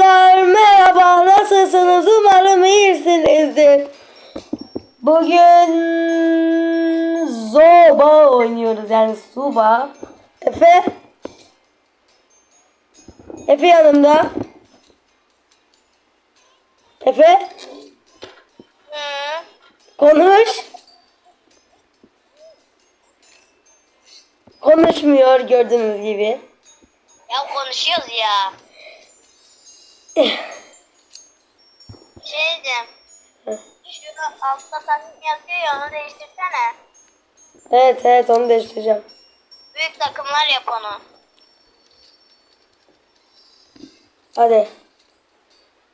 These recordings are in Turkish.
Arkadaşlar merhaba nasılsınız umarım iyisinizdir. Bugün Zoba oynuyoruz yani Suba. Efe. Efe yanımda. Efe konuş. Konuşmuyor gördüğünüz gibi. Ya konuşuyoruz ya. Şey diyeceğim. Şu altta takım yazıyor ya onu değiştirsene. Evet evet onu değiştireceğim. Büyük takımlar yap onu. Hadi.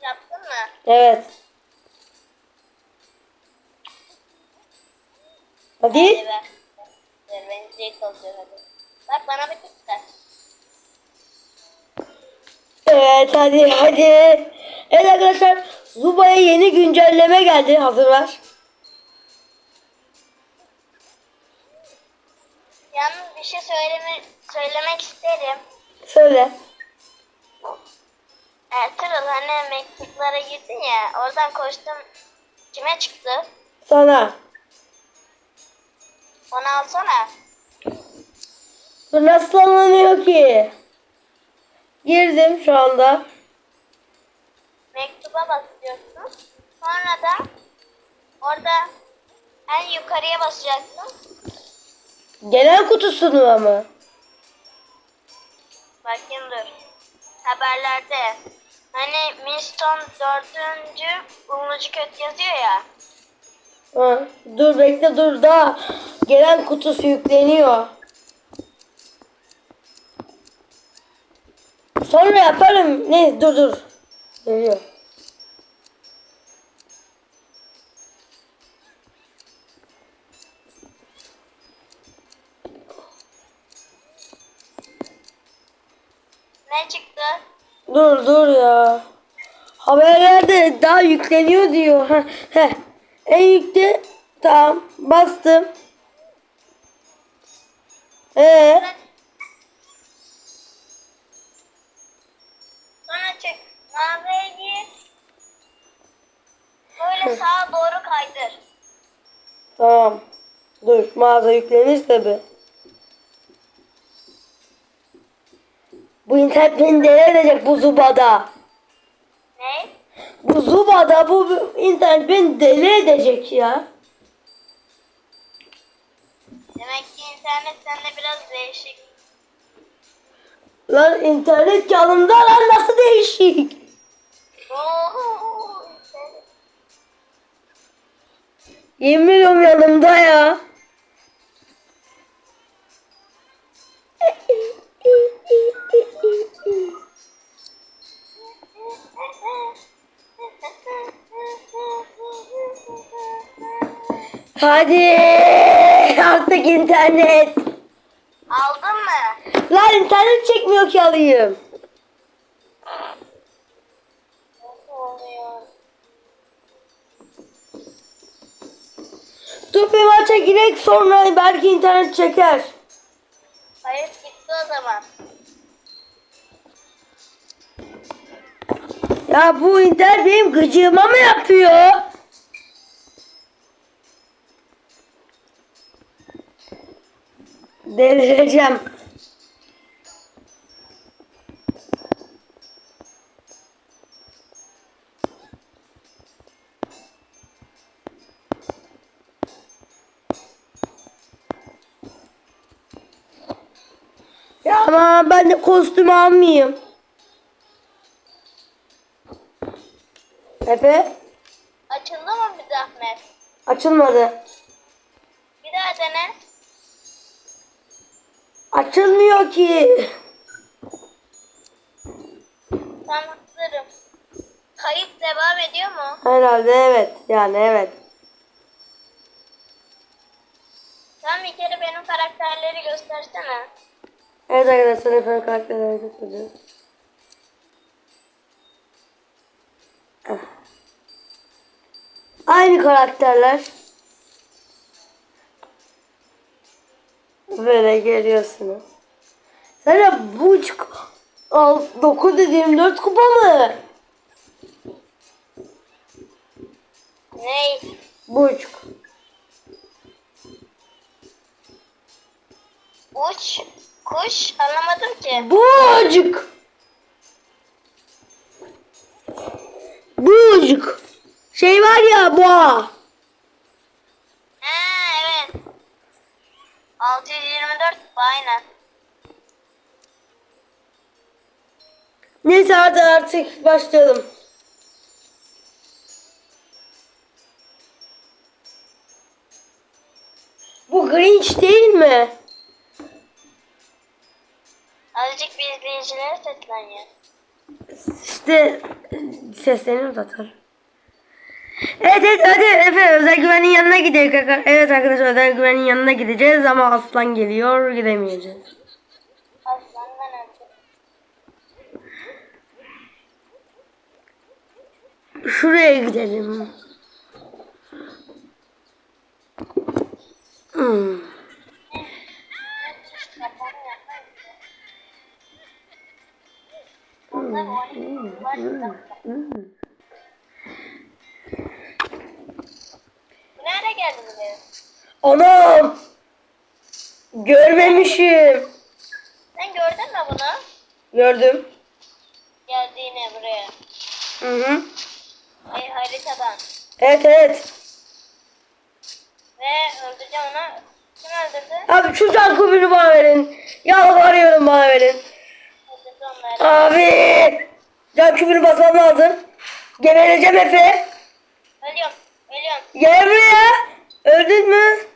Yaptın mı? Evet. Hadi. Hadi. Ver beni zevk alacak hadi. Bak bana bir tut da. Evet hadi hadi. Evet arkadaşlar Zuba'ya yeni güncelleme geldi. Hazır ver. Yalnız bir şey söyleme, söylemek isterim. Söyle. Ertuğrul hani mektuplara girdin ya oradan koştum. Kime çıktı? Sana. Onu alsana. Bu nasıl anlanıyor ki? Girdim şu anda. Mektuba basıyorsun. Sonra da orada en yukarıya basacaksın. Gelen kutusunu ama. Bakayım dur. Haberlerde. Hani Winston dördüncü Umlucu Kötü yazıyor ya. Ha, dur bekle dur daha. Gelen kutusu yükleniyor. Sonra yaparım. Ne dur dur. Geliyor. Ne çıktı? Dur dur ya. Haberlerde daha yükleniyor diyor. Heh, heh. En yükle tamam bastım. Ee, Sonra çık. Mağazaya gir. Sağa doğru kaydır. tamam. Dur mağaza yüklenir tabi. Bu internet beni deli edecek bu zubada. Ne? Bu zubada bu bu internet beni deli edecek ya. Demek ki internet sende biraz değişik. Lan internet yanımda lan nasıl değişik? Yemin ediyorum yanımda ya. Hadi artık internet. Aldın mı? Lan internet çekmiyor ki alayım. Dur bir maça girek sonra belki internet çeker. Hayır gitti o zaman. Ya bu internet benim gıcığıma mı yapıyor? Delireceğim. Ya ben de kostüm almayayım. Efe Açıldı mı bir zahmet? açılmadı. Bir daha dene. Açılmıyor ki. Tam hazırım. Kayıt devam ediyor mu? Herhalde evet. Yani evet. Sen bir kere benim karakterleri göstersene. Evet arkadaşlar efendim karakter hareket. Ah. Aynı karakterler. Böyle geliyorsunuz. Sana bu 9 dediğim 4 kupa mı? Ney? Buçuk. Uç. Kuş. Anlamadım ki. Buçuk. Buçuk. Şey var ya boğa. Ha evet. 624 aynen. Neyse hadi artık başlayalım. Bu Grinch değil mi? İzleyicilere seslen ya. İşte sesleniyor zaten. Evet evet hadi Efe özel güvenin yanına gidelim kaka. Evet arkadaşlar özel güvenin yanına gideceğiz ama aslan geliyor gidemeyeceğiz. Aslandan önce. Şuraya gidelim. Gördün mü bunu? Gördüm. Geldiğini buraya. Hı hı. E, haritadan. Evet evet. Ve öldüreceğim onu. Kim öldürdü? Abi şu can kubini bana verin. Yalvarıyorum bana verin. Öldürdü onları. Abi! Can kübünü basmam lazım. Gebereceğim Efe. Ölüyorum. Ölüyorum. Gel buraya. Öldün mü?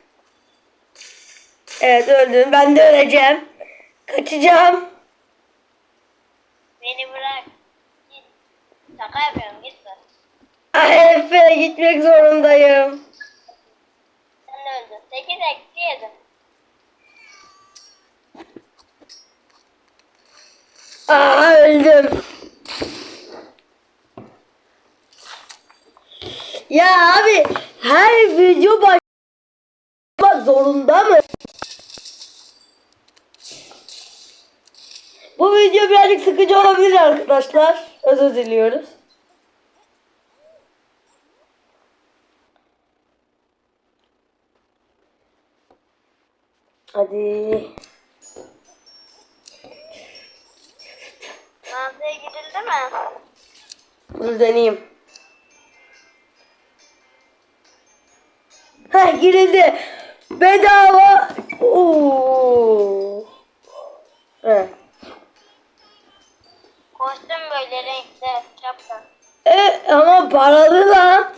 Evet öldüm. Ben de öleceğim. Kaçacağım. Beni bırak. Git. Şaka yapıyorum. Git sen. Ah Efe gitmek zorundayım. Sen öldün. 8 eksi yedim. Aa öldüm. Ya abi her video başlamak zorunda mı? Bu video birazcık sıkıcı olabilir arkadaşlar. Özür diliyoruz. Hadi. Mağazaya gidildi mi? Dur deneyeyim. Heh girildi. Bedava. Oo. Heh. Kostüm böyle renkli. Şapka. E, ama paralı lan.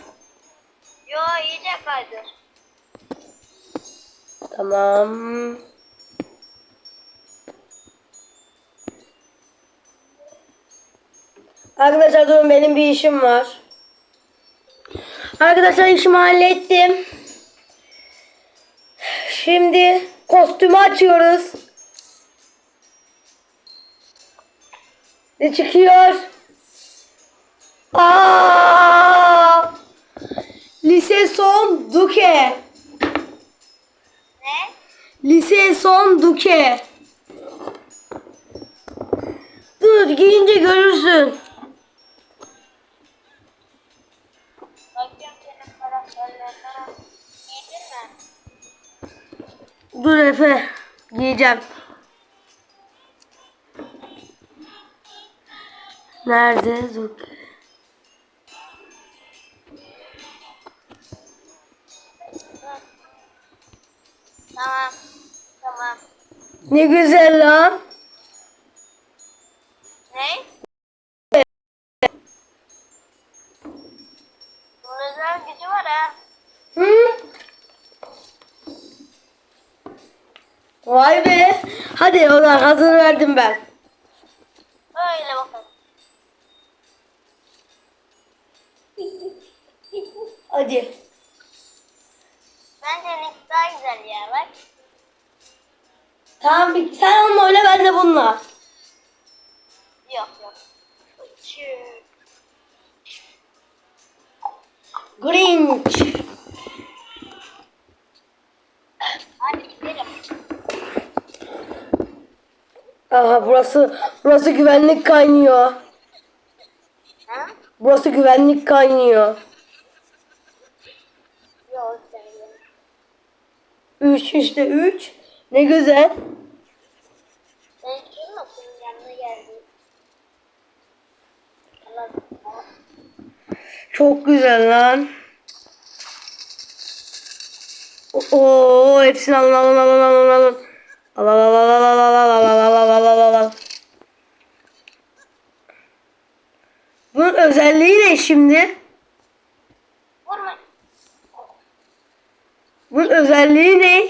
Yo iyice kaydır. Tamam. Arkadaşlar durun benim bir işim var. Arkadaşlar işimi hallettim. Şimdi kostümü açıyoruz. Ne çıkıyor? Aa! Lise son Duke. Ne? Lise son Duke. Dur giyince görürsün. Dur Efe. Giyeceğim. Nerede Duke? Tamam. Tamam. Ne güzel lan. Ne? Özel gücü var ha. Hı? Vay be. Hadi o zaman hazır verdim ben. Öyle Hadi. Bence Nick daha güzel ya bak. Tamam bir- sen onunla oyna ben de bununla. Yok yok. Grinch. Hadi gidelim. Aha burası burası güvenlik kaynıyor. Burası güvenlik kaynıyor. Üç işte üç. Ne güzel. Ben kim bakayım yanına geldi. Çok güzel lan. Oo hepsini alın alın alın alın alın. Al al al al al al al al al al al al al özelliği ne şimdi? Vurma. Bunun özelliği ne?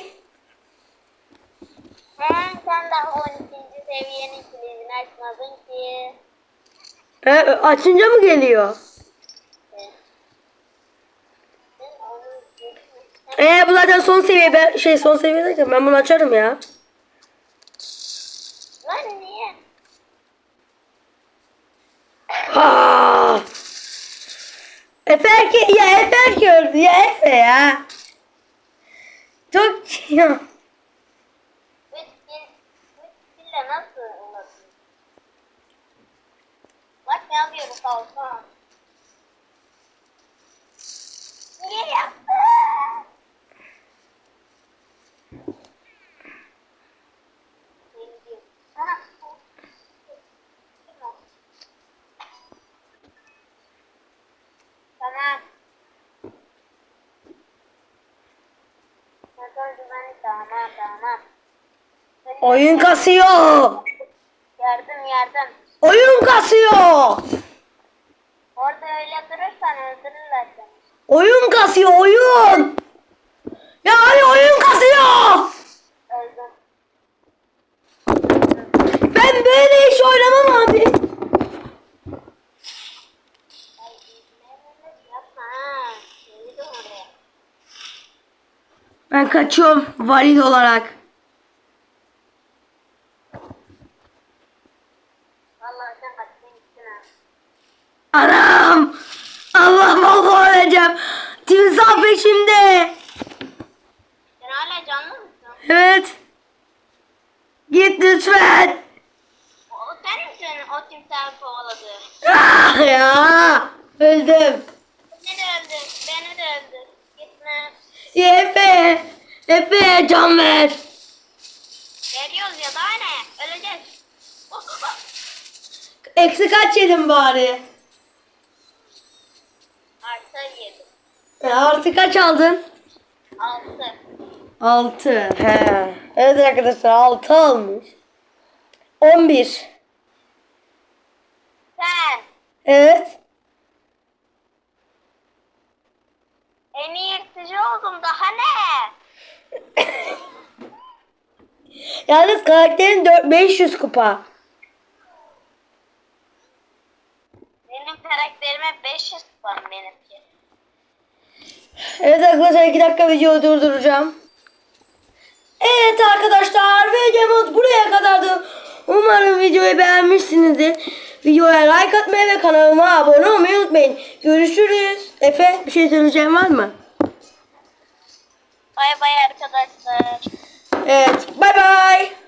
He, sen daha 12. seviyenin kilidini açmadın ki. He, açınca mı geliyor? Sen onu Ee bu zaten son seviye ben şey son seviye derken ben bunu açarım ya. Lan niye? Ha! Efe erke ya Efe erke öldü ya Efe ya. Çok ya. Bak ne yapıyoruz kalkan. Niye? Sana- Tamam. Motor güvenlik tamam tamam. Oyun kasıyor. Yardım yardım. Oyun kasıyor. Orada öyle durursan öldürürler seni. Oyun kasıyor oyun. Ya hani oyun kasıyor. Öldüm. Ben böyle iş oynamam abi. Ay, yapma ha. Yürüdüm oraya. Ben kaçıyorum valid olarak. Anam. Allah Allah öleceğim. Timsah peşimde. Sen hala canlı mısın? Evet. Git lütfen. O sen misin o timsahı kovaladı? Ah ya. Öldüm. Beni de öldür. Beni de öldür. Gitme. Ya Efe. Can ver. Veriyoruz ya daha ne? Öleceğiz. Eksi kaç yedim bari? Artı yedim. E, artı kaç aldın? Altı. 6. He. Evet arkadaşlar 6 almış. 11. Sen Evet. en iyi yırtıcı oldum daha ne? Yalnız karakterin 4 500 kupa. Benim karakterime 500 puan benimki. Evet arkadaşlar 2 dakika videoyu durduracağım. Evet arkadaşlar videomuz buraya kadardı. Umarım videoyu beğenmişsinizdir. Videoya like atmayı ve kanalıma abone olmayı unutmayın. Görüşürüz. Efe bir şey söyleyeceğim var mı? Bay bay arkadaşlar. Evet. Bay bay.